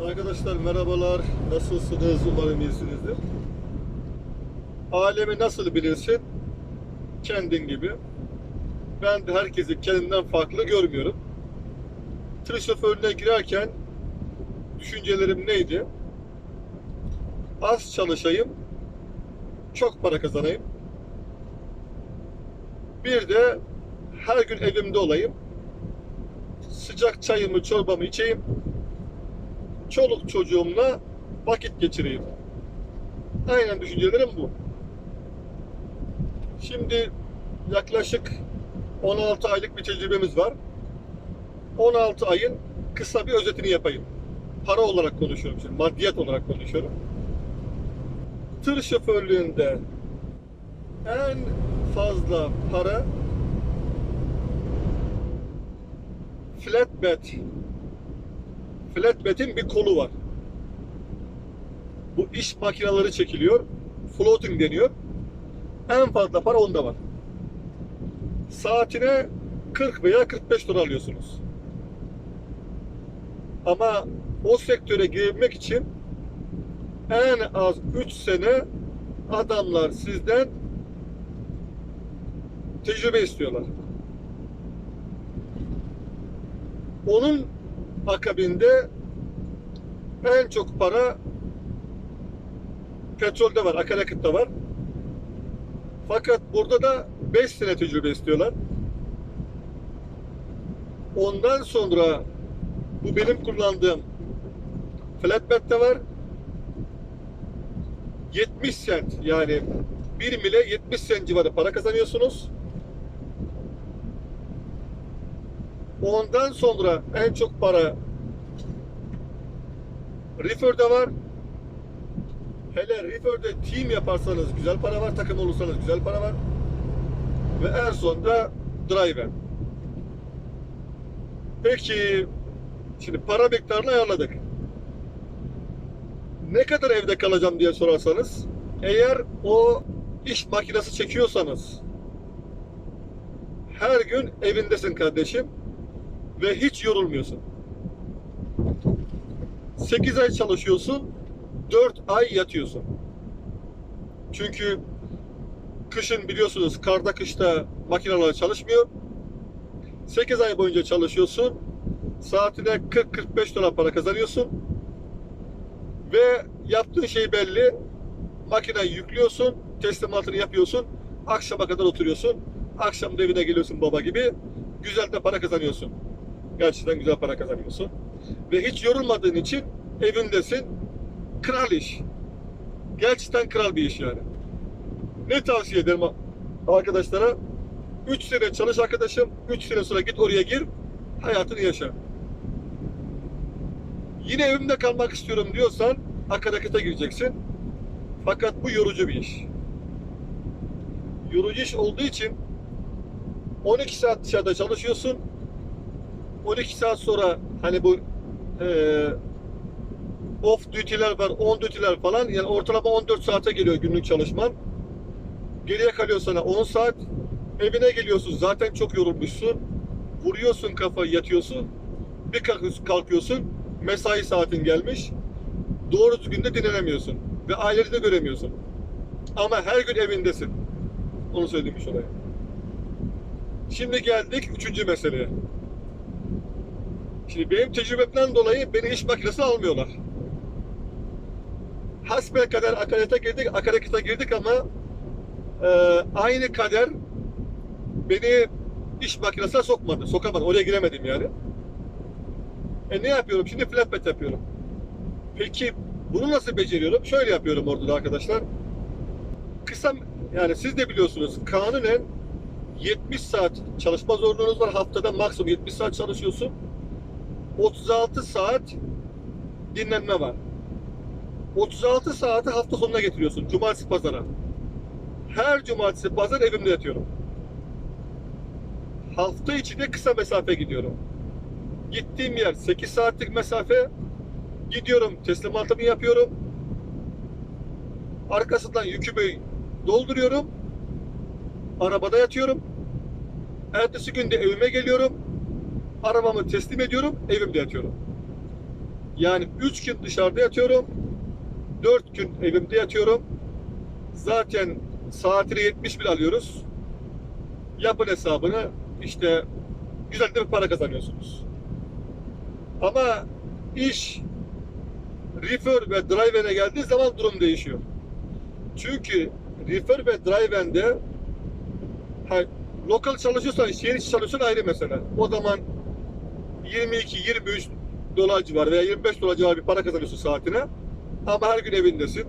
Arkadaşlar merhabalar. Nasılsınız? Umarım iyisinizdir. Alemi nasıl bilirsin? Kendin gibi. Ben de herkesi kendimden farklı görmüyorum. Tır şoförlüğüne girerken düşüncelerim neydi? Az çalışayım, çok para kazanayım. Bir de her gün evimde olayım. Sıcak çayımı, çorbamı içeyim çoluk çocuğumla vakit geçireyim. Aynen düşüncelerim bu. Şimdi yaklaşık 16 aylık bir tecrübemiz var. 16 ayın kısa bir özetini yapayım. Para olarak konuşuyorum şimdi, maddiyat olarak konuşuyorum. Tır şoförlüğünde en fazla para flatbed flatbed'in bir kolu var. Bu iş makineleri çekiliyor. Floating deniyor. En fazla para onda var. Saatine 40 veya 45 dolar alıyorsunuz. Ama o sektöre girmek için en az 3 sene adamlar sizden tecrübe istiyorlar. Onun akabinde en çok para petrolde var, akaryakıtta var. Fakat burada da 5 sene tecrübe istiyorlar. Ondan sonra bu benim kullandığım flatbed'de var. 70 sent yani 1 mile 70 sent civarı para kazanıyorsunuz. Ondan sonra en çok para Reefer'da var. Hele Reefer'de team yaparsanız güzel para var, takım olursanız güzel para var. Ve en sonunda driver. Peki şimdi para miktarını ayarladık. Ne kadar evde kalacağım diye sorarsanız eğer o iş makinesi çekiyorsanız her gün evindesin kardeşim ve hiç yorulmuyorsun. 8 ay çalışıyorsun, 4 ay yatıyorsun. Çünkü kışın biliyorsunuz karda kışta makineler çalışmıyor. 8 ay boyunca çalışıyorsun. Saatine 40-45 dolar para kazanıyorsun. Ve yaptığın şey belli. Makineyi yüklüyorsun, teslimatını yapıyorsun. Akşama kadar oturuyorsun. Akşam evine geliyorsun baba gibi. Güzel de para kazanıyorsun. Gerçekten güzel para kazanıyorsun. Ve hiç yorulmadığın için evindesin. Kral iş. Gerçekten kral bir iş yani. Ne tavsiye ederim arkadaşlara? 3 sene çalış arkadaşım. 3 sene sonra git oraya gir. Hayatını yaşa. Yine evimde kalmak istiyorum diyorsan akaryakıta gireceksin. Fakat bu yorucu bir iş. Yorucu iş olduğu için 12 saat dışarıda çalışıyorsun. 12 saat sonra hani bu e, off duty'ler var, on duty'ler falan. Yani ortalama 14 saate geliyor günlük çalışman. Geriye kalıyor sana 10 saat. Evine geliyorsun zaten çok yorulmuşsun. Vuruyorsun kafayı yatıyorsun. Bir kalk- kalkıyorsun. Mesai saatin gelmiş. Doğru düzgün de dinlenemiyorsun. Ve aileni de göremiyorsun. Ama her gün evindesin. Onu söylemiş olayım. Şimdi geldik üçüncü meseleye. Şimdi benim tecrübemden dolayı beni iş makinesi almıyorlar. Hasbel kader akaryakıta girdik, akaryakıta girdik ama e, aynı kader beni iş makinesine sokmadı, sokamadı. Oraya giremedim yani. E ne yapıyorum? Şimdi flatbed yapıyorum. Peki bunu nasıl beceriyorum? Şöyle yapıyorum orada da arkadaşlar. Kısa yani siz de biliyorsunuz kanunen 70 saat çalışma zorunluluğunuz var. Haftada maksimum 70 saat çalışıyorsun. 36 saat dinlenme var. 36 saati hafta sonuna getiriyorsun. Cumartesi pazara. Her cumartesi pazar evimde yatıyorum. Hafta içi de kısa mesafe gidiyorum. Gittiğim yer 8 saatlik mesafe. Gidiyorum teslimatımı yapıyorum. Arkasından yükümü dolduruyorum. Arabada yatıyorum. Ertesi günde evime geliyorum. Arabamı teslim ediyorum. Evimde yatıyorum. Yani 3 gün dışarıda yatıyorum. 4 gün evimde yatıyorum. Zaten saatine 70 bin alıyoruz. Yapın hesabını işte güzel bir para kazanıyorsunuz. Ama iş reefer ve driver'e geldiği zaman durum değişiyor. Çünkü reefer ve driver'de ha, lokal çalışıyorsan, şehir içi çalışıyorsan ayrı mesele. O zaman 22-23 dolar civarı veya 25 dolar civarı bir para kazanıyorsun saatine. Ama her gün evindesin.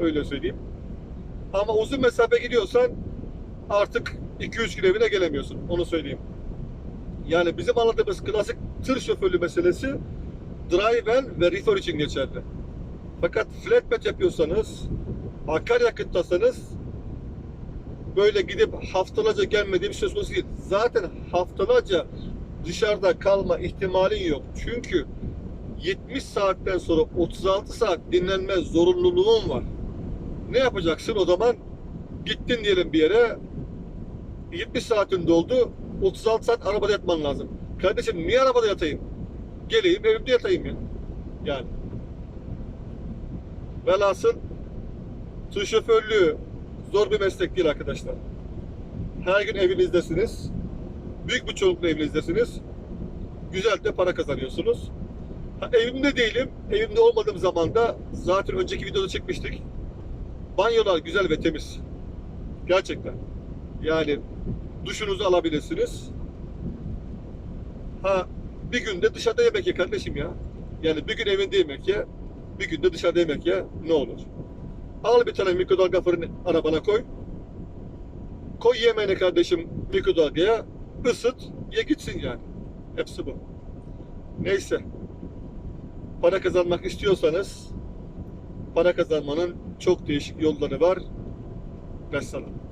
Öyle söyleyeyim. Ama uzun mesafe gidiyorsan artık 2-3 gün evine gelemiyorsun. Onu söyleyeyim. Yani bizim anladığımız klasik tır şoförlüğü meselesi driven ve reefer için geçerli. Fakat flatbed yapıyorsanız, akaryakıttasanız böyle gidip haftalarca gelmediğim söz konusu değil. Zaten haftalarca dışarıda kalma ihtimalin yok. Çünkü 70 saatten sonra 36 saat dinlenme zorunluluğun var. Ne yapacaksın o zaman? Gittin diyelim bir yere 70 saatin doldu 36 saat arabada yatman lazım. Kardeşim niye arabada yatayım? Geleyim evimde yatayım ya. Yani. Velhasıl tır şoförlüğü zor bir meslek değil arkadaşlar. Her gün evinizdesiniz. Büyük bir çoğunlukla evinizdesiniz. Güzel de para kazanıyorsunuz. Ha, evimde değilim. Evimde olmadığım zaman da zaten önceki videoda çekmiştik. Banyolar güzel ve temiz. Gerçekten. Yani duşunuzu alabilirsiniz. Ha bir günde dışarıda yemek ye kardeşim ya. Yani bir gün evinde yemek ye, bir günde dışarıda yemek ye ne olur? Al bir tane mikrodalga fırını arabana koy. Koy yemeğini kardeşim mikrodalgaya, ısıt, ye gitsin yani. Hepsi bu. Neyse. Para kazanmak istiyorsanız para kazanmanın çok değişik yolları var. Vesselam.